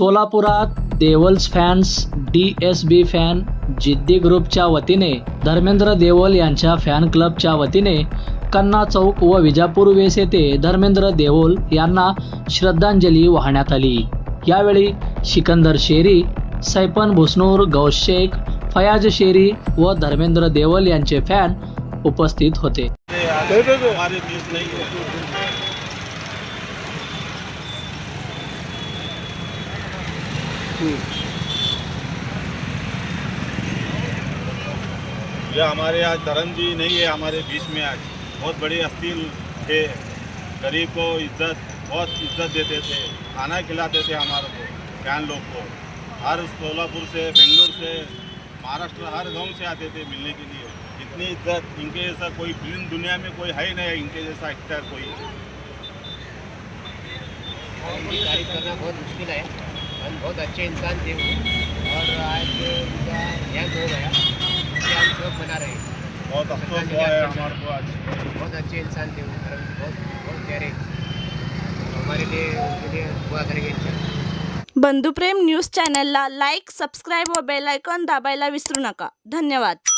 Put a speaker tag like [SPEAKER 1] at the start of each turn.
[SPEAKER 1] सोलापुरात devils fans D S B fan जिद्दी ग्रुपच्या वतीने धर्मेंद्र देवल यांच्या फॅन क्लबच्या वतीने कन्ना चौक व विजापूर वेस येथे धर्मेंद्र देवल यांना श्रद्धांजली वाहण्यात आली यावेळी सिकंदर शेरी सैपन भुसनूर गौस शेख फयाज शेरी व धर्मेंद्र देवल यांचे फॅन उपस्थित होते
[SPEAKER 2] ये हमारे आज धर्म जी नहीं है, हमारे बीच में आज। बहुत बड़ी हस्ती थे, गरीब को इज़्ज़त, बहुत इज़्ज़त देते थे, खाना खिलाते थे हमारे को फ़ैन लोग को। हर सोलापुर से, बेंगलोर से, महाराष्ट्र, हर गाँव से आते थे मिलने के लिए। इतनी इज़्ज़त, इनके जैसा कोई फ़िल्म दुनिया में कोई है ही नहीं, इनके जैसा एक्टर कोई।
[SPEAKER 3] करना बहुत मुश्किल है। हम बहुत अच्छे इंसान थे वो और आज उनका देहांत हो गया इसलिए हम शोक मना रहे हैं
[SPEAKER 2] बहुत अफसोस हुआ है हमारे को आज.
[SPEAKER 3] बहुत अच्छे इंसान थे वो और बहुत बहुत प्यारे हमारे लिए उनके लिए दुआ करेंगे
[SPEAKER 4] बंधुप्रेम न्यूज चॅनलला लाईक सबस्क्राईब व बेल आयकॉन दाबायला विसरू नका. धन्यवाद.